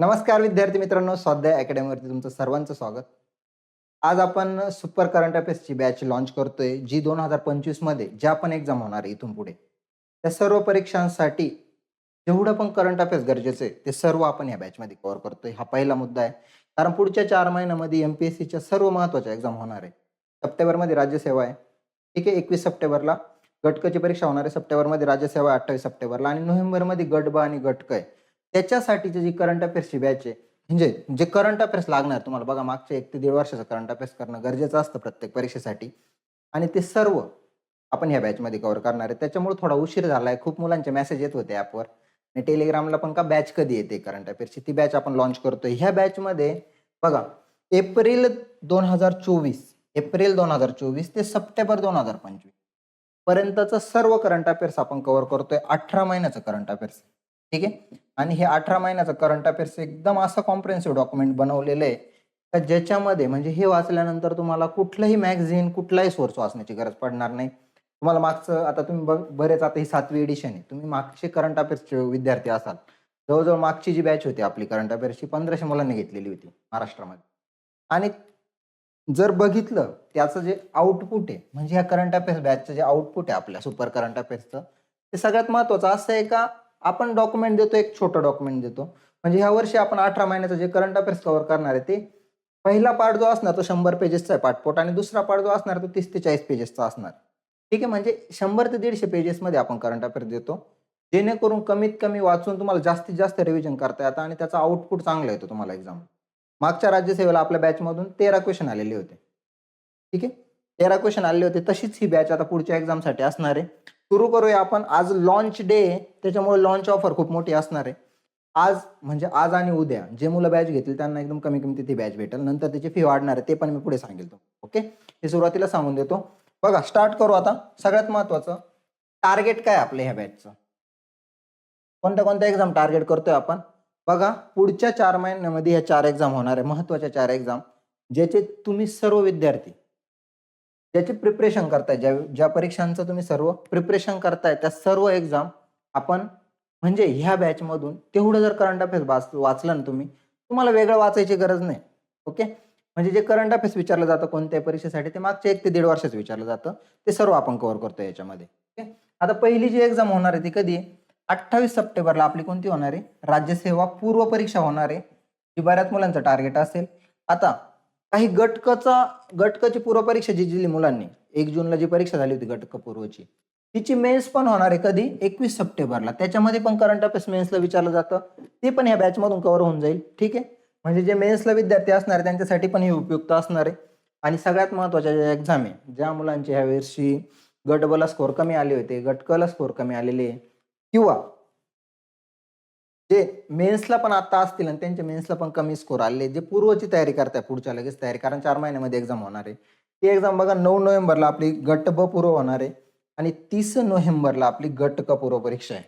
नमस्कार विद्यार्थी मित्रांनो स्वाध्याय अकॅडमीवरती तुमचं सर्वांचं स्वागत. आज आपण सुपर करंट अफेअर्सची बॅच लॉन्च करतोय जी दोन हजार पंचवीसमध्ये ज्या पण एक्झाम होणार आहे इथून पुढे. त्या सर्व परीक्षांसाठी जेवढं पण करंट अफेअर्स गरजेचं आहे ते सर्व आपण या बॅचमध्ये कव्हर करतोय. हा पहिला मुद्दा आहे. कारण पुढच्या चार महिन्यामध्ये एम पी एस सीच्या सर्व महत्त्वाच्या एक्झाम होणार आहे. सप्टेंबरमध्ये राज्यसेवा आहे. ठीक आहे एकवीस सप्टेंबरला. गटकची परीक्षा होणार आहे सप्टेंबरमध्ये राज्यसेवा आहे अठ्ठावीस सप्टेंबरला. आणि नोव्हेंबरमध्ये गट ब आणि गटक आहे त्याच्यासाठीचे जी करंट अफेअर्सची बॅच आहे म्हणजे जे करंट अफेअर्स लागणार तुम्हाला बघा मागच्या एक ते दीड वर्षाचा करंट अफेअर्स करणं गरजेचं असतं प्रत्येक परीक्षेसाठी. आणि ते सर्व आपण ह्या बॅचमध्ये कव्हर करणार आहे. त्याच्यामुळे थोडा उशीर झाला आहे खूप मुलांचे मेसेज येत होते ॲपवर आणि टेलिग्रामला पण का बॅच कधी येते करंट अफेअर्सची ती बॅच आपण लॉन्च करतोय. ह्या बॅचमध्ये बघा एप्रिल दोन हजार चोवीस एप्रिल दोन हजार चोवीस ते सप्टेंबर दोन हजार पंचवीस पर्यंतचं सर्व करंट अफेअर्स आपण कव्हर करतोय. अठरा महिन्याचं करंट अफेअर्स ठीक आहे? आणि हे अठरा महिन्याचं करंट अफेअर्स एकदम असं कॉम्प्रेन्सिव्ह डॉक्युमेंट बनवलेलं आहे. का ज्याच्यामध्ये म्हणजे हे वाचल्यानंतर तुम्हाला कुठलंही मॅगझिन कुठलाही सोर्स वाचण्याची गरज पडणार नाही. तुम्हाला मागचं आता तुम्ही बघ बरेच आता ही सातवी एडिशन आहे. तुम्ही मागचे करंट अफेअर्सचे विद्यार्थी असाल. जवळजवळ मागची जी बॅच होती आपली करंट अफेअर्सची पंधराशे मुलांनी घेतलेली होती महाराष्ट्रामध्ये. आणि जर बघितलं त्याचं जे आउटपुट आहे म्हणजे ह्या करंट अफेअर्स बॅचचं जे आउटपुट आहे आपल्या सुपर करंट अफेअर्सचं ते सगळ्यात महत्त्वाचं असं आहे का? आपण डॉक्युमेंट देतो एक छोटं डॉक्युमेंट देतो. म्हणजे ह्या वर्षी आपण अठरा महिन्याचं जे करंट अफेअर्स कव्हर करणार आहे ते पहिला पार्ट जो असणार तो शंभर पेजेसचा आहे पाठपोट आणि दुसरा पार्ट जो असणार तो तीस ते चाळीस पेजेसचा असणार. ठीक आहे म्हणजे शंभर ते दीडशे पेजेसमध्ये आपण करंट अफेअर्स देतो. जेणेकरून कमीत कमी वाचून तुम्हाला जास्तीत जास्त रिव्हिजन करता येतं आणि त्याचा आउटपुट चांगला येतो तुम्हाला एक्झाम मागच्या राज्यसेवेला आपल्या बॅचमधून तेरा क्वेश्चन आलेले होते. ठीक आहे? तेरा क्वेश्चन आलेले होते तशीच ही बॅच आता पुढच्या एक्झामसाठी असणार आहे. सुरू करूया आपण. आज लॉन्च डे त्याच्यामुळे लॉन्च ऑफर खूप मोठी असणार आहे. आज म्हणजे आज आणि उद्या जे मुलं बॅच घेतील त्यांना एकदम कमी किमतीत ती बॅच भेटेल. नंतर त्याची फी वाढणार आहे ते पण मी पुढे सांगेल तो. ओके हे सुरुवातीला सांगून देतो. बघा स्टार्ट करू आता. सगळ्यात महत्वाचं टार्गेट काय आपलं ह्या बॅचचं कोणत्या कोणत्या एक्झाम टार्गेट करतोय आपण? बघा पुढच्या चार महिन्यामध्ये ह्या चार एक्झाम होणार आहे. महत्त्वाच्या चार एक्झाम ज्याचे तुम्ही सर्व विद्यार्थी ज्याचे प्रिपरेशन करताय ज्या ज्या परीक्षांचं तुम्ही सर्व प्रिपरेशन करताय त्या सर्व एक्झाम आपण म्हणजे ह्या बॅचमधून तेवढं जर करंट अफेअर्स वाच वाचलं ना तुम्ही तुम्हाला वेगळं वाचायची गरज नाही. ओके म्हणजे जे करंट अफेअर्स विचारलं जातं कोणत्याही परीक्षेसाठी ते मागच्या एक ते दीड वर्षाचं विचारलं जातं. ते सर्व आपण कव्हर करतो याच्यामध्ये. ओके आता पहिली जी एक्झाम होणार आहे ती कधी अठ्ठावीस सप्टेंबरला आपली कोणती होणार आहे? राज्यसेवा पूर्व परीक्षा होणार आहे. ही बऱ्याच मुलांचं टार्गेट असेल. आता काही गटकचा गटकची पूर्वपरीक्षा जी दिली मुलांनी एक जूनला जी परीक्षा झाली होती गटक पूर्वची तिची मेन्स पण होणार आहे कधी? एकवीस सप्टेंबरला. त्याच्यामध्ये पण करंट अफेअर्स मेन्सला विचारलं जातं. ते पण या बॅचमधून कव्हर होऊन जाईल. ठीक आहे? म्हणजे जे मेन्सला विद्यार्थी असणार आहे त्यांच्यासाठी पण हे उपयुक्त असणार आहे. आणि सगळ्यात महत्त्वाच्या ज्या एक्झाम आहे ज्या मुलांची ह्या वर्षी गट बला स्कोर कमी आले होते गट स्कोर कमी आलेले किंवा जे मेन्सला पण आता असतील आणि त्यांच्या मेन्सला पण कमी स्कोर आले जे पूर्वची तयारी करताय पुढच्या लगेच तयारी. कारण चार महिन्यामध्ये एक्झाम होणार आहे. ती एक्झाम बघा नऊ नोव्हेंबरला आपली गट ब पूर्व होणार आहे. आणि तीस नोव्हेंबरला आपली गट क पूर्व परीक्षा आहे.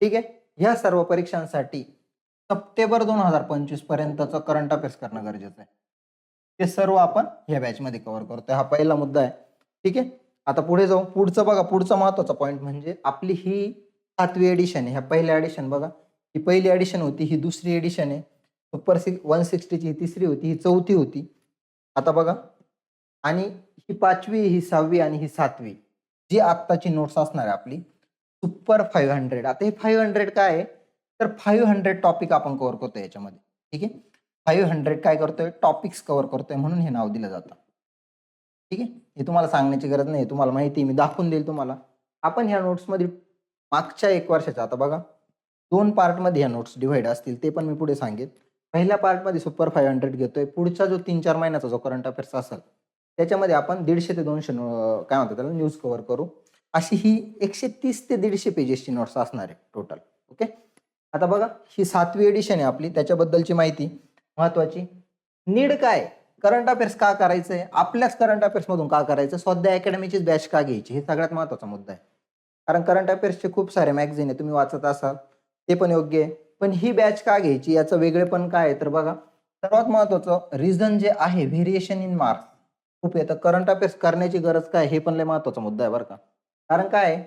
ठीक आहे? ह्या सर्व परीक्षांसाठी सप्टेंबर दोन हजार पंचवीस पर्यंतचा करंट अफेअर्स करणं गरजेचं आहे. ते सर्व आपण ह्या बॅचमध्ये कव्हर करतोय. हा पहिला मुद्दा आहे. ठीक आहे? आता पुढे जाऊ. पुढचं बघा. पुढचा महत्त्वाचा पॉईंट म्हणजे आपली ही सातवी एडिशन आहे. ह्या पहिल्या एडिशन बघा. ही पहिली एडिशन होती ही दुसरी एडिशन आहे. सुपर सिक्स वन सिक्स्टीची ही तिसरी होती ही चौथी होती. आता बघा. आणि ही पाचवी ही सहावी आणि ही सातवी जी आत्ताची नोट्स असणार आहे आपली. सुपर फाईव्ह हंड्रेड आता हे फाईव्ह हंड्रेड काय आहे? तर फाईव्ह हंड्रेड टॉपिक आपण कव्हर करतोय याच्यामध्ये. ठीक आहे? फाईव्ह हंड्रेड काय करतोय? टॉपिक्स कव्हर करतोय म्हणून हे नाव दिलं जातं. ठीक आहे? हे तुम्हाला सांगण्याची गरज नाही. तुम्हाला माहिती आहे. मी दाखवून देईल तुम्हाला. आपण ह्या नोट्समध्ये मागच्या एक वर्षाच्या आता बघा. दोन पार्टमध्ये ह्या नोट्स डिव्हाइड असतील ते पण मी पुढे सांगेन. पहिल्या पार्टमध्ये सुपर फाईव्ह हंड्रेड घेतोय. पुढचा जो तीन चार महिन्याचा जो करंट अफेअर्स असेल त्याच्यामध्ये आपण दीडशे ते दोनशे काय म्हणतात त्याला न्यूज कव्हर करू. अशी ही एकशे तीस ते दीडशे पेजेसची नोट्स असणार आहे टोटल ओके आता बघा ही सातवी एडिशन आहे आपली. त्याच्याबद्दलची माहिती महत्वाची. नीड काय? करंट अफेअर्स का करायचं आहे आपल्याच करंट अफेअर्समधून का करायचं सध्या अकॅडमीचीच बॅच का घ्यायची? हे सगळ्यात महत्त्वाचा मुद्दा आहे. कारण करंट अफेअर्सचे खूप सारे मॅगझिन आहे. तुम्ही वाचत असाल ते पण योग्य आहे. पण ही बॅच का घ्यायची? याचं वेगळेपण काय आहे? तर बघा सर्वात महत्वाचं रिझन जे आहे व्हेरिएशन इन मार्क्स खूप येतं करंट अफेअर्स करण्याची गरज काय? हे पण लय महत्त्वाचा मुद्दा आहे बरं का. कारण काय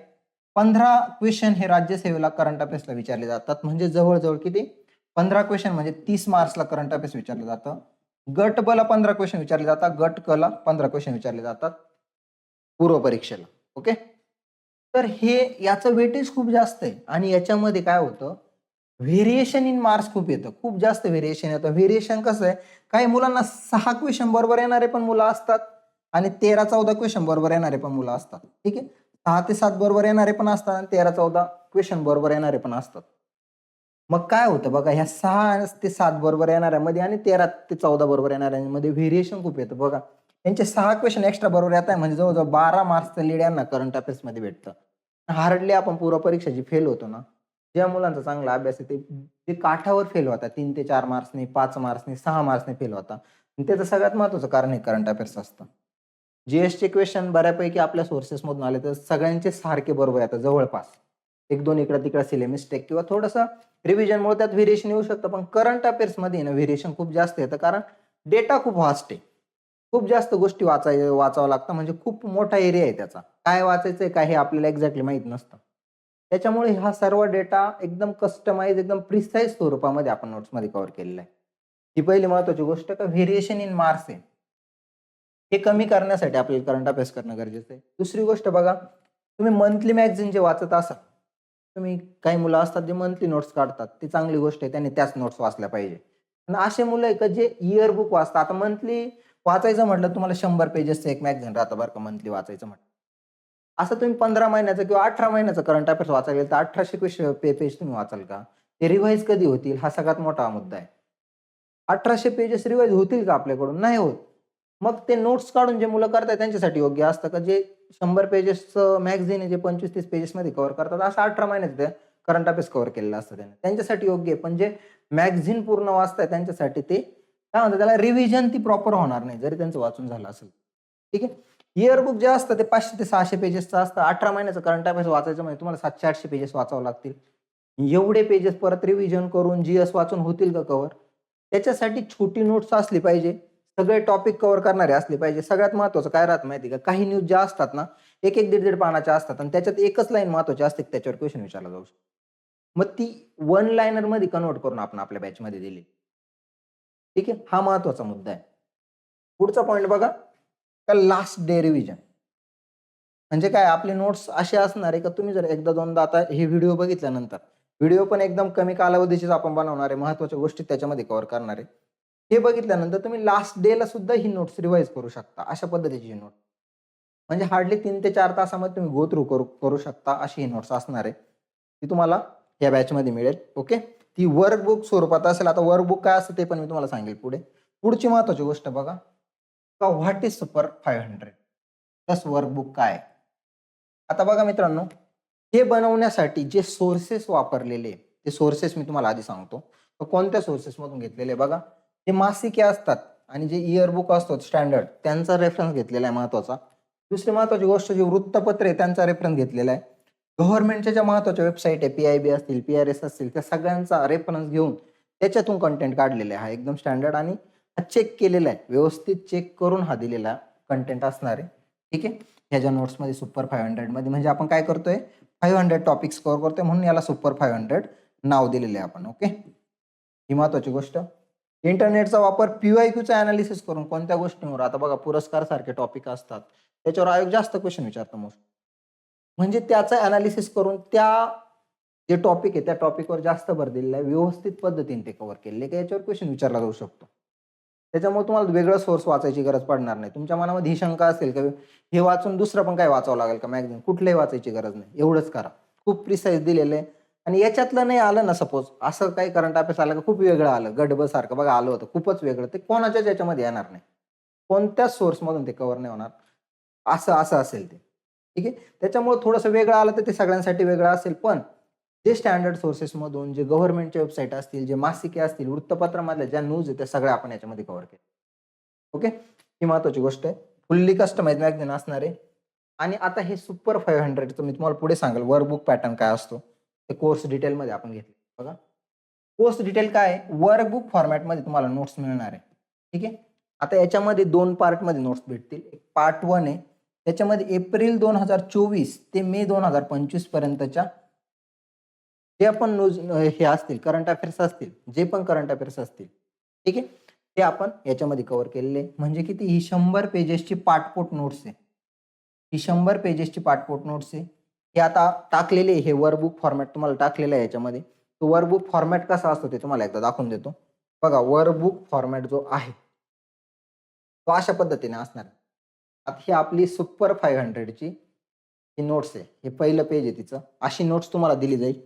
पंधरा क्वेश्चन हे राज्यसेवेला करंट अफेअर्सला विचारले जातात. म्हणजे जवळजवळ किती? पंधरा क्वेश्चन म्हणजे तीस मार्क्सला करंट अफेअर्स विचारलं जातं. गट बला पंधरा क्वेश्चन विचारले जातात. गट कला पंधरा क्वेश्चन विचारले जातात. पूर्व परीक्षेला. ओके तर हे याचं वेटेज खूप जास्त आहे. आणि याच्यामध्ये काय होतं? व्हेरिएशन इन मार्क्स खूप येतं. खूप जास्त व्हेरिएशन येतं. व्हेरिएशन कसं आहे? काही मुलांना सहा क्वेश्चन बरोबर येणारे पण मुलं असतात आणि तेरा चौदा क्वेश्चन बरोबर येणारे पण मुलं असतात. ठीक आहे? सहा ते सात बरोबर येणारे पण असतात आणि तेरा चौदा क्वेश्चन बरोबर येणारे पण असतात. मग काय होतं बघा ह्या सहा ते सात बरोबर येणाऱ्यामध्ये आणि तेरा ते चौदा बरोबर येणाऱ्यांमध्ये व्हेरिएशन खूप येतं बघा. यांचे सहा क्वेश्चन एक्स्ट्रा बरोबर येत आहे. म्हणजे जवळजवळ बारा मार्क्सचं लीड यांना करंट अफेअर्समध्ये भेटतं. हार्डली आपण पूर्व परीक्षा जी फेल होतो ना ज्या मुलांचा चांगला अभ्यास आहे ते जे काठावर फेल होता तीन ते चार मार्क्सने पाच मार्क्सने सहा मार्क्सने फेल होता. त्याचं सगळ्यात महत्वाचं कारण हे करंट अफेअर्स असतं. जीएसचे क्वेश्चन बऱ्यापैकी आपल्या सोर्सेसमधून आले तर सगळ्यांचे सारखे बरोबर येतात जवळपास. एक दोन इकडे तिकडे सिले मिस्टेक किंवा थोडंसं रिव्हिजनमुळे त्यात व्हेरिएशन येऊ शकतं. पण करंट अफेअर्समध्ये ना व्हेरिएशन खूप जास्त येतं. कारण डेटा खूप व्हास्ट आहे. खूप जास्त गोष्टी वाचाय वाचावं लागतं. म्हणजे खूप मोठा एरिया आहे त्याचा. काय वाचायचंय काय हे आपल्याला एक्झॅक्टली माहीत नसतं. त्याच्यामुळे हा सर्व डेटा एकदम कस्टमाइज एकदम प्रिसाईज स्वरूपामध्ये आपण नोट्समध्ये कव्हर केलेला आहे. ही पहिली महत्वाची गोष्ट का? व्हेरिएशन इन मार्क्स आहे. हे कमी करण्यासाठी आपल्याला करंट अभ्यास करणं गरजेचं आहे. दुसरी गोष्ट बघा तुम्ही मंथली मॅगझिन जे वाचत असाल तुम्ही काही मुलं असतात जे मंथली नोट्स काढतात. ती चांगली गोष्ट आहे त्यांनी त्याच नोट्स वाचल्या पाहिजे. आणि असे मुलं आहे का जे इयर बुक वाचतात. आता मंथली वाचायचं म्हटलं तुम्हाला शंभर पेजेसचं एक मॅगझिन राहतं बरं का मंथली वाचायचं म्हटलं. असं तुम्ही पंधरा महिन्याचं किंवा अठरा महिन्याचं करंट अफेअर्स वाचायला गेलं तर अठराशे क्वेश्चन पे पेज तुम्ही वाचाल का? ते रिवाईज कधी होतील? हा सगळ्यात मोठा मुद्दा आहे. अठराशे पेजेस रिवाईज होतील का आपल्याकडून? नाही होत. मग ते नोट्स काढून जे मुलं करतात त्यांच्यासाठी योग्य असतं का? जे शंभर पेजेसचं मॅगझिन आहे जे पंचवीस तीस पेजेसमध्ये कव्हर करतात असं अठरा महिन्यात ते करंट अफेअर्स कव्हर केलेलं असतं त्यांना. त्यांच्यासाठी योग्य आहे. पण जे मॅगझिन पूर्ण वाचताय त्यांच्यासाठी ते काय म्हणतात त्याला? रिव्हिजन ती प्रॉपर होणार नाही जरी त्यांचं वाचून झालं असेल. ठीक आहे? इयरबुक जे असतं ते पाचशे ते सहाशे पेजेसचं असतं. अठरा महिन्याचं करंट अफेअर्स वाचायचं म्हणजे तुम्हाला सातशे आठशे पेजेस वाचावं लागतील. एवढे पेजेस परत रिव्हिजन करून जीएस वाचून होतील का कव्हर त्याच्यासाठी छोटी नोट्स असली पाहिजे. सगळे टॉपिक कव्हर करणारे असले पाहिजे. सगळ्यात महत्वाचं काय राहत माहिती का? काही न्यूज ज्या असतात ना एक एक दीड दीड पानाच्या असतात आणि त्याच्यात एकच लाईन महत्वाची असते त्याच्यावर क्वेश्चन विचारला जाऊ शकतो. मग ती वन लाईनरमध्ये कन्वर्ट करून आपण आपल्या बॅच मध्ये दिली. ठीक आहे? हा महत्त्वाचा मुद्दा आहे. पुढचा पॉईंट बघा. का लास्ट डे रिव्हिजन म्हणजे काय? आपले नोट्स असे असणार आहे का? तुम्ही जर एकदा दोनदा आता हे व्हिडिओ बघितल्यानंतर व्हिडिओ पण एकदम कमी कालावधीचीच आपण बनवणार आहे. महत्त्वाच्या गोष्टी त्याच्यामध्ये कव्हर करणार आहे. हे बघितल्यानंतर तुम्ही लास्ट डेला सुद्धा ही नोट्स रिवाईज करू शकता. अशा पद्धतीची नोट म्हणजे हार्डली तीन ते चार तासामध्ये तुम्ही गो थ्रू करू करू शकता अशी ही नोट्स असणार आहे. ती तुम्हाला या बॅचमध्ये मिळेल. ओके ती वर्कबुक स्वरूपात असेल आता वर्कबुक काय असतं ते पण मी तुम्हाला सांगेल पुढे. पुढची महत्वाची गोष्ट बघा. का what is super five hundred plus workbook काय? आता बघा मित्रांनो हे बनवण्यासाठी जे सोर्सेस वापरलेले ते सोर्सेस मी तुम्हाला आधी सांगतो. कोणत्या सोर्सेसमधून घेतलेले बघा? जे मासिके असतात आणि जे इयरबुक असतो असतात स्टँडर्ड त्यांचा रेफरन्स घेतलेला आहे महत्त्वाचा दुसरी महत्वाची गोष्ट जे वृत्तपत्र आहे त्यांचा रेफरन्स घेतलेला आहे. गव्हर्नमेंटच्या ज्या महत्त्वाच्या वेबसाईट आहे पी आय बी असतील पी आर एस असतील त्या सगळ्यांचा रेफरन्स घेऊन त्याच्यातून कंटेंट काढलेला आहे. हा एकदम स्टँडर्ड आणि हा चेक केलेला आहे. व्यवस्थित चेक करून हा दिलेला कंटेंट असणार आहे. ठीक आहे? ह्याच्या नोट्समध्ये सुपर फाईव्ह हंड्रेडमध्ये म्हणजे आपण काय करतोय? फाईव्ह हंड्रेड टॉपिक्स कव्हर करतोय म्हणून याला सुपर फाईव्ह हंड्रेड नाव दिलेले आहे आपण. ओके ही महत्वाची गोष्ट. इंटरनेटचा वापर पीवायक्यूचा अनालिसिस करून कोणत्या गोष्टींवर आता बघा पुरस्कार सारखे टॉपिक असतात. त्याच्यावर आयोग जास्त क्वेश्चन विचारतो मोस्ट. म्हणजे त्याचं अनालिसिस करून त्या जे टॉपिक आहे त्या टॉपिकवर जास्त भर दिलेला आहे व्यवस्थित पद्धतीने ते कव्हर केलेले की याच्यावर क्वेश्चन विचारला जाऊ शकतो. त्याच्यामुळे तुम्हाला वेगळं सोर्स वाचायची गरज पडणार नाही. तुमच्या मनामध्ये ही शंका असेल का हे वाचून दुसरं पण काय वाचावं लागेल का मॅगझिन कुठलंही वाचायची गरज नाही. एवढंच करा. खूप प्रिसाईज दिलेलं आहे. आणि याच्यातलं नाही आलं ना सपोज असं काही करंट अफेअर्स आलं का खूप वेगळं आलं. गडबड सारखं बघा आलं होतं. खूपच वेगळं. ते कोणाच्याच याच्यामध्ये येणार नाही. कोणत्याच सोर्समधून ते कव्हर नाही होणार. असं असं असेल ते. ठीक आहे? त्याच्यामुळे थोडंसं वेगळं आलं तर ते सगळ्यांसाठी वेगळं असेल पण जे स्टँडर्ड सोर्सेसमधून जे गव्हर्नमेंटच्या वेबसाईट असतील जे मासिके असतील वृत्तपत्रामधल्या ज्या न्यूज आहेत त्या सगळ्या आपण याच्यामध्ये कव्हर केल्या. ओके ही महत्वाची गोष्ट आहे. फुल्ली कस्टमाइज मॅगझिन असणार. आहे आणि आता हे सुपर फाईव्ह हंड्रेडचं मी तुम्हाला पुढे सांगेल वर्कबुक पॅटर्न काय असतो ते कोर्स डिटेलमध्ये आपण घेतले. बघा. कोर्स डिटेल काय वर्कबुक फॉर्मॅटमध्ये तुम्हाला नोट्स मिळणार आहे. ठीक आहे? आता याच्यामध्ये दोन पार्टमध्ये नोट्स भेटतील. एक पार्ट वन आहे त्याच्यामध्ये एप्रिल दोन हजार चोवीस ते मे दोन हजार पंचवीस पर्यंतच्या जे पण न्यूज हे असतील करंट अफेअर्स असतील जे पण करंट अफेअर्स असतील ठीक आहे? ते आपण याच्यामध्ये कव्हर केलेले म्हणजे किती? ही शंभर पेजेसची पाठपोट नोट्स आहे. ही शंभर पेजेसची पाठपोट नोट्स आहे. हे आता टाकलेले हे वर्कबुक फॉर्मॅट तुम्हाला टाकलेलं आहे याच्यामध्ये. तो वर्कबुक फॉर्मॅट कसा असतो ते तुम्हाला एकदा दाखवून देतो. बघा वर्कबुक फॉर्मॅट जो आहे तो अशा पद्धतीने असणार आहे. ही आपली सुपर फाईव्ह हंड्रेडची ही नोट्स आहे. हे पहिलं पेज आहे तिचं. अशी नोट्स तुम्हाला दिली जाईल.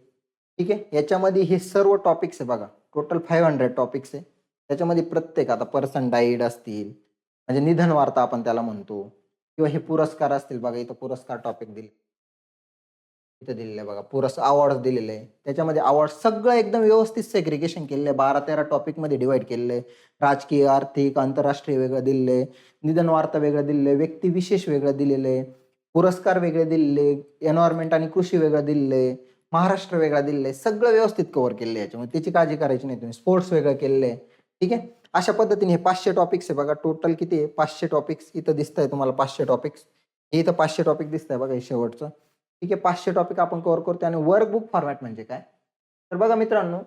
ठीक आहे? याच्यामध्ये हे सर्व टॉपिक्स आहे बघा. टोटल फाईव्ह हंड्रेड टॉपिक्स आहे. त्याच्यामध्ये प्रत्येक आता पर्सन डाईड असतील म्हणजे निधन वार्ता आपण त्याला म्हणतो किंवा हे पुरस्कार असतील बघा इथं पुरस्कार टॉपिक दिले. इथं दिलेलं आहे बघा. पुरस अवॉर्ड दिलेले आहे. त्याच्यामध्ये अवॉर्ड सगळं एकदम व्यवस्थित सेग्रिगेशन केलेलं आहे. बारा तेरा टॉपिकमध्ये डिवाईड केलेलं आहे. राजकीय आर्थिक आंतरराष्ट्रीय वेगळं दिलेलं आहे. निधन वार्ता वेगळं दिलेलं आहे. व्यक्तिविशेष वेगळं दिलेलं आहे. पुरस्कार वेगळे दिलेले एन्व्हायरमेंट आणि कृषी वेगळं दिलेलं आहे. महाराष्ट्र वेगळा दिलेलं आहे. सगळं व्यवस्थित कव्हर केलेलं आहे याच्यामध्ये. त्याची काळजी करायची नाही तुम्ही. स्पोर्ट्स वेगळं केलेलं आहे. ठीक आहे? अशा पद्धतीने हे पाचशे टॉपिक्स आहे बघा. टोटल किती आहे? पाचशे टॉपिक्स इथं दिसत आहे तुम्हाला पाचशे टॉपिक्स हे इथं पाचशे टॉपिक दिसत आहे बघा हे शेवटचं. ठीक आहे? पाचशे टॉपिक आपण कव्हर करतो आणि वर्कबुक फॉर्मॅट म्हणजे काय? तर बघा मित्रांनो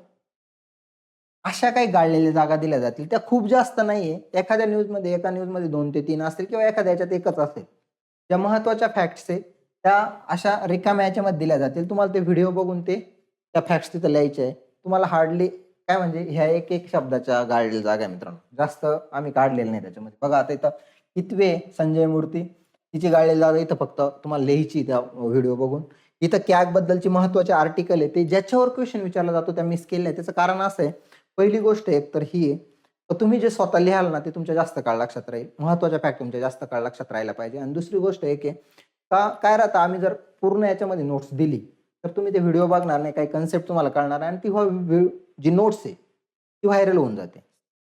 अशा काही गाळलेल्या जागा दिल्या जातील. त्या खूप जास्त नाहीये. एखाद्या न्यूजमध्ये एका न्यूजमध्ये दोन ते तीन असतील किंवा एखाद्या याच्यात एकच असेल. ज्या महत्त्वाच्या फॅक्ट्स आहे त्या अशा रिकाम्या याच्यामध्ये दिल्या जातील. तुम्हाला ते व्हिडिओ बघून ते त्या फॅक्ट्स तिथं लिहायचे आहे. तुम्हाला हार्डली काय म्हणजे ह्या एक एक शब्दाच्या गाळलेल्या जागा आहे मित्रांनो. जास्त आम्ही काढलेलं नाही त्याच्यामध्ये. बघा आता इथं कितवे संजय मूर्ती तिची गाळलेली जागा इथं फक्त तुम्हाला लिहायची त्या व्हिडिओ बघून. इथं कॅग बद्दलची महत्त्वाचे आर्टिकल आहे ते ज्याच्यावर क्वेश्चन विचारला जातो त्या मिस केले त्याचं कारण असं आहे पहिली गोष्ट एक तर ही आहे तुम्ही जे स्वतः लिहाल ना ते तुमच्या जास्त काळ लक्षात राहील. महत्त्वाचा फॅक्ट तुमच्या जास्त काळ लक्षात राहायला पाहिजे. आणि दुसरी गोष्ट एक आहे का काय राहतं आम्ही जर पूर्ण याच्यामध्ये नोट्स दिली तर तुम्ही ते व्हिडिओ बघणार नाही काही कन्सेप्ट तुम्हाला कळणार आणि ती व्हा- जी नोट्स आहे ती व्हायरल होऊन जाते.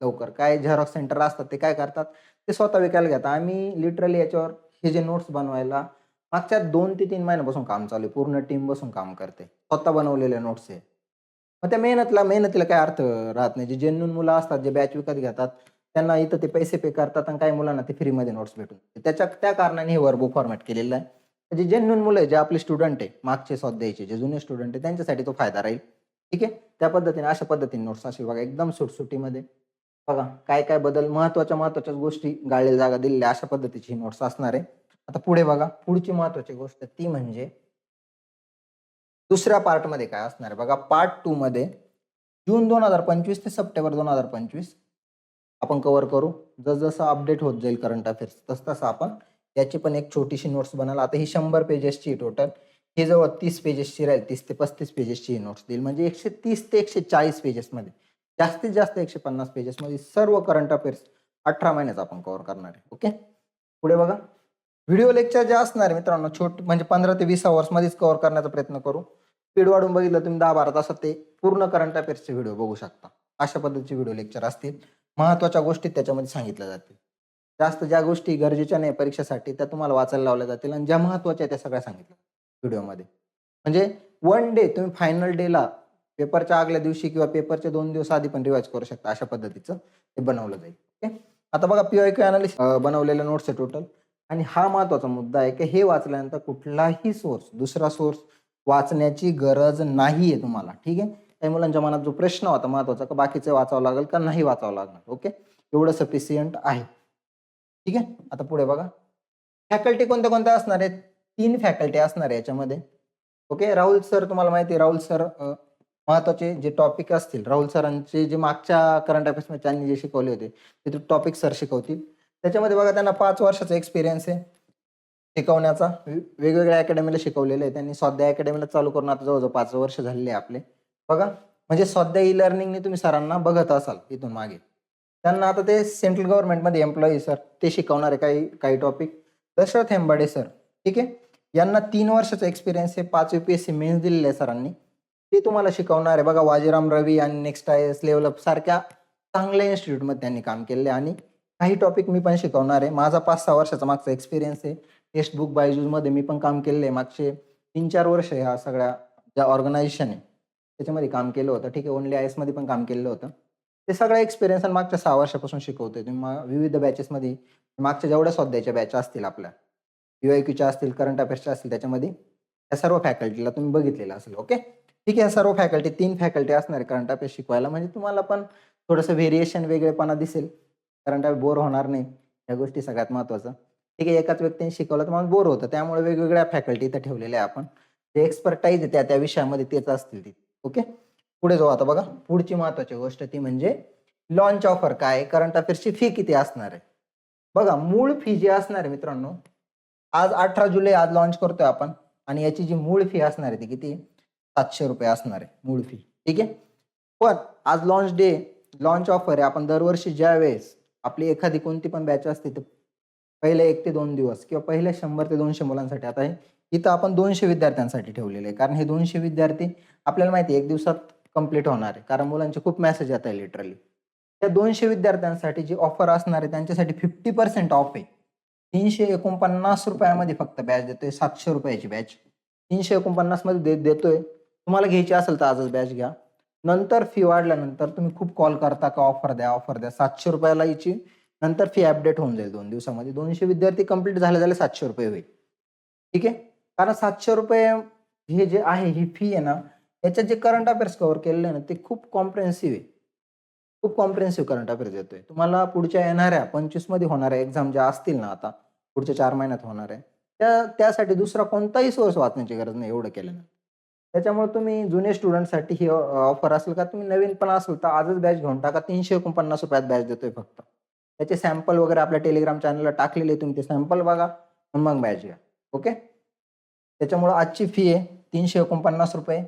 लवकर. काय झेरॉक्स सेंटर असतात ते काय करतात ते स्वतः विकायला घेतात. आम्ही लिटरली याच्यावर हे जे नोट्स बनवायला मागच्या दोन ते तीन महिन्यापासून काम चालू आहे. पूर्ण टीम बसून काम करते. स्वतः बनवलेले नोट्स आहे मग त्या मेहनतला मेहनतीला काय अर्थ राहत नाही. जे जेन्युन मुलं असतात जे बॅच विकत घेतात त्यांना इथं ते पैसे पे करतात आणि काही मुलांना ते फ्रीमध्ये नोट्स भेटून त्याच्या त्या कारणाने हे वर्कबुक फॉर्मॅट केलेलं आहे. जे जेन्युन मुलं आहे जे आपले स्टुडंट आहे मागचे स्वाध्यायचे जे जुने स्टुडंट आहे त्यांच्यासाठी तो फायदा राहील. ठीक आहे? त्या पद्धतीने अशा पद्धतीने नोट्स असे बघा एकदम सुटसुटीमध्ये. बघा काय काय बदल महत्त्वाच्या महत्त्वाच्या गोष्टी गाळलेल्या जागा दिलेल्या अशा पद्धतीची ही नोट्स असणार आहे. आता पुढे बघा पुढची महत्वाची गोष्ट ती म्हणजे दुसऱ्या पार्टमध्ये काय असणार आहे? बघा पार्ट टू मध्ये जून दोन हजार पंचवीस ते सप्टेंबर दोन हजार पंचवीस आपण कव्हर करू. जसजसं अपडेट होत जाईल करंट अफेअर्स तस तसं आपण याची पण एक छोटीशी नोट्स बनायला आता ही शंभर पेजेसची टोटल ही जवळ तीस पेजेसची राहील तीस ते पस्तीस पेजेसची नोट्स देईल. म्हणजे एकशे तीस ते एकशे चाळीस पेजेसमध्ये जास्तीत जास्त एकशे पन्नास पेजेसमध्ये सर्व करंट अफेअर्स अठरा महिन्याचा आपण कव्हर करणार आहे. ओके पुढे बघा. व्हिडिओ लेक्चर जे असणार आहे मित्रांनो छोट म्हणजे पंधरा ते वीस मध्येच कव्हर करण्याचा प्रयत्न करू. स्पीड वाढून बघितलं तुम्ही दहा बारा तासात ते पूर्ण करंट अफेअर्सचे व्हिडिओ बघू शकता. अशा पद्धतीचे व्हिडिओ लेक्चर असतील. महत्त्वाच्या गोष्टी त्याच्यामध्ये सांगितल्या जातील. जास्त ज्या गोष्टी गरजेच्या नाही परीक्षेसाठी त्या तुम्हाला वाचायला लावल्या जातील आणि ज्या महत्त्वाच्या आहेत त्या सगळ्या सांगितल्या व्हिडिओमध्ये म्हणजे वन डे तुम्ही फायनल डेला पेपरच्या आगल्या दिवशी किंवा पेपरच्या दोन दिवस आधी पण रिवाइज करू शकता अशा पद्धतीचं ते बनवलं जाईल. ओके? आता बघा पीओ क्यू अनालिस बनवलेल्या नोट्स आहे टोटल आणि हा महत्त्वाचा मुद्दा आहे की हे वाचल्यानंतर कुठलाही सोर्स दुसरा सोर्स वाचण्याची गरज नाही आहे तुम्हाला. ठीक आहे? काही मुलांच्या मनात जो प्रश्न होता महत्त्वाचा का बाकीचं वाचावं लागेल का नाही वाचावं लागणार? ओके? एवढं सफिशियंट आहे. ठीक आहे? आता पुढे बघा. फॅकल्टी कोणत्या कोणत्या असणार आहेत? तीन फॅकल्टी असणार आहे याच्यामध्ये. ओके? राहुल सर तुम्हाला माहिती आहे राहुल सर महत्त्वाचे जे टॉपिक असतील राहुल सरांचे जे मागच्या करंट अफेअर्समध्ये त्यांनी जे शिकवले होते ते टॉपिक सर शिकवतील. त्याच्यामध्ये बघा त्यांना पाच वर्षाचा एक्सपिरियन्स आहे. शिकवण्याचा. वेगवेगळ्या अकॅडमीला शिकवलेलं आहे. त्यांनी स्वाध्याय अकॅडमीला चालू करून आता जवळजवळ पाच वर्ष झालेले आपले. बघा म्हणजे स्वाध्याय ई लर्निंगने तुम्ही सरांना बघत असाल इथून मागे. त्यांना आता ते सेंट्रल गव्हर्नमेंटमध्ये एम्प्लॉई सर ते शिकवणार आहे काही काही टॉपिक दशरथ हेंबाडे सर ठीक आहे? यांना तीन वर्षाचा एक्सपिरियन्स आहे. पाच U P S C mains दिलेले आहे सरांनी. ते तुम्हाला शिकवणार आहे. बघा वाजीराम रवी आणि नेक्स्ट आय एस लेवलअप सारख्या चांगल्या इन्स्टिट्यूटमध्ये त्यांनी काम केलेलं आहे आणि काही टॉपिक मी पण शिकवणार आहे. माझा पाच सहा वर्षाचा मागचा एक्सपिरियन्स आहे. टेक्स्ट बुक बायजूजमध्ये मी पण काम केलेलं आहे. मागचे तीन चार वर्ष ह्या सगळ्या ज्या ऑर्गनायझेशन आहे त्याच्यामध्ये काम केलं होतं. ठीक आहे ओनली आय एसमध्ये पण काम केलेलं होतं. ते सगळं एक्सपिरियन्स आणि मागच्या सहा वर्षापासून शिकवतोय. तुम्ही विविध बॅचेसमध्ये मागच्या जेवढ्या सध्याच्या बॅच असतील आपल्या यू आय क्यूच्या असतील करंट अफेअर्सच्या असतील त्याच्यामध्ये त्या सर्व फॅकल्टीला तुम्ही बघितलेलं असेल. ओके ठीक आहे सर्व फॅकल्टी तीन फॅकल्टी असणार करंट अफेअर्स शिकवायला. म्हणजे तुम्हाला पण थोडंसं व्हेरिएशन वेगळेपणा दिसेल. करंट अफेअर बोर होणार नाही. या गोष्टी सगळ्यात महत्त्वाचं ठीक आहे एकाच व्यक्तीने शिकवलं तर माणूस बोर होतं. त्यामुळे वेगवेगळ्या फॅकल्टी इथं ठेवलेल्या आहे आपण. जे एक्सपर्टाईज त्या त्या विषयामध्ये तेच असतील ती ओके? पुढे जाऊ आता बघा. पुढची महत्वाची गोष्ट ती म्हणजे लॉन्च ऑफर काय करंट अफेअर्सची फी किती असणार आहे? बघा मूळ फी जी असणार आहे मित्रांनो आज अठरा जुलै आज लॉन्च करतोय आपण. आणि याची जी मूळ फी असणार आहे ती किती सातशे रुपये असणार आहे मूळ फी ठीक आहे? पण आज लॉन्च डे लॉन्च ऑफर आहे. आपण दरवर्षी ज्या वेळेस आपली एखादी कोणती पण बॅच असते तर पहिले एक ते दोन दिवस किंवा पहिले शंभर ते दोनशे मुलांसाठी. आता हे इथं आपण दोनशे विद्यार्थ्यांसाठी ठेवलेले आहे. कारण हे दोनशे विद्यार्थी आपल्याला माहिती आहे एक दिवसात कंप्लीट होणार आहे. कारण मुलांचे खूप मेसेज येत आहे लिटरली त्या दोनशे विद्यार्थ्यांसाठी जी ऑफर असणार आहे त्यांच्यासाठी फिफ्टी पर्सेंट ऑफ आहे. तीनशे एकोणपन्नास रुपयामध्ये फक्त बॅच देतोय सातशे रुपयाची बॅच तीनशे एकोणपन्नासमध्ये दे देतोय. तुम्हाला घ्यायची असेल तर आजच बॅच घ्या. नंतर फी वाढल्यानंतर तुम्ही खूप कॉल करता का ऑफर द्या ऑफर द्या. सातशे रुपयाला याची. नंतर फी अपडेट होऊन जाईल दोन दिवसामध्ये. दोनशे विद्यार्थी कंप्लीट झाले झाले सातशे रुपये होईल. ठीक आहे? कारण सातशे रुपये हे जे आहे ही फी आहे ना याच्यात जे करंट अफेअर्स कव्हर केलेले आहे ना ते खूप कॉम्प्रेन्सिव्ह आहे. खूप कॉम्प्रेन्सिव्ह करंट अफेअर्स येतोय. तुम्हाला पुढच्या येणाऱ्या पंचवीसमध्ये होणाऱ्या एक्झाम ज्या असतील ना आता पुढच्या चार महिन्यात होणार आहे त्या त्यासाठी दुसरा कोणताही सोर्स वाचण्याची गरज नाही एवढं केलं त्याच्यामुळे तुम्ही जुने स्टुडंटसाठी ही ऑफर असेल का? तुम्ही नवीन पण असेल तर आजच बॅच घेऊन टाका. तीनशे एकोणपन्नास रुपयात बॅच देतोय फक्त. त्याचे सॅम्पल वगैरे आपल्या टेलिग्राम चॅनलला टाकलेले तुम्ही ते सॅम्पल बघा मग बॅच घ्या. ओके त्याच्यामुळं आजची फी आहे तीनशे एकोणपन्नास रुपये.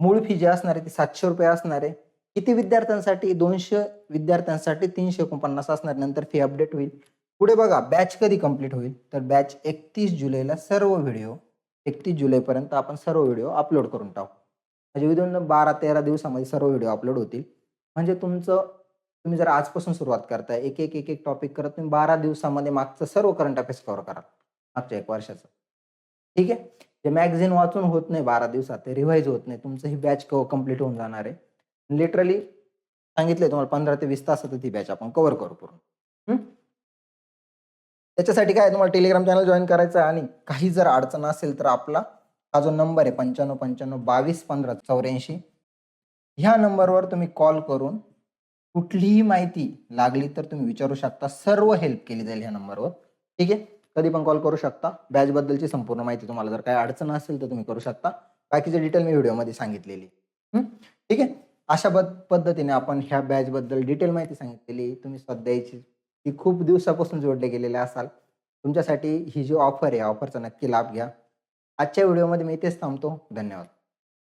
मूळ फी जी असणार आहे ती सातशे रुपये असणार आहे. किती विद्यार्थ्यांसाठी? दोनशे विद्यार्थ्यांसाठी तीनशे एकोणपन्नास असणार नंतर फी अपडेट होईल. पुढे बघा बॅच कधी कंप्लीट होईल? तर बॅच एकतीस जुलैला सर्व व्हिडिओ एकतीस जुलैपर्यंत आपण सर्व व्हिडिओ अपलोड करून टाकू. म्हणजे विदिन बारा तेरा दिवसामध्ये सर्व व्हिडिओ अपलोड होतील. म्हणजे तुमचं तुम्ही जर आजपासून सुरुवात करताय एक एक एक एक टॉपिक करत तुम्ही बारा दिवसामध्ये मागचं सर्व करंट अफेअर्स कव्हर करा मागच्या एक वर्षाचं. ठीक आहे? जे मॅगझिन वाचून होत नाही बारा दिवसात ते रिवाईज होत नाही. तुमचं ही बॅच कंप्लीट होऊन जाणार आहे. लिटरली सांगितलंय तुम्हाला पंधरा ते वीस तासात ती बॅच आपण कव्हर करू पूर्ण. त्याच्यासाठी काय तुम्हाला टेलिग्राम चॅनल जॉईन करायचं आहे आणि काही जर अडचण असेल तर आपला हा जो नंबर आहे पंच्याण्णव पंच्याण्णव बावीस पंधरा चौऱ्याऐंशी ह्या नंबरवर तुम्ही कॉल करून कुठलीही माहिती लागली तर तुम्ही विचारू शकता. सर्व हेल्प केली जाईल ह्या नंबरवर ठीक आहे? कधी पण कॉल करू शकता. बॅच बद्दलची संपूर्ण माहिती तुम्हाला जर काही अडचण असेल तर तुम्ही करू शकता. बाकीचे डिटेल मी व्हिडिओमध्ये सांगितलेली. ठीक आहे? अशा पद्धतीने आपण ह्या बॅच बद्दल डिटेल माहिती सांगितलेली. तुम्ही सध्याची ती खूप दिवसापासून जोडले गेलेले असाल. तुमच्यासाठी ही जी ऑफर आहे ऑफरचा नक्की लाभ घ्या. आजच्या व्हिडिओमध्ये मी इथेच थांबतो. धन्यवाद.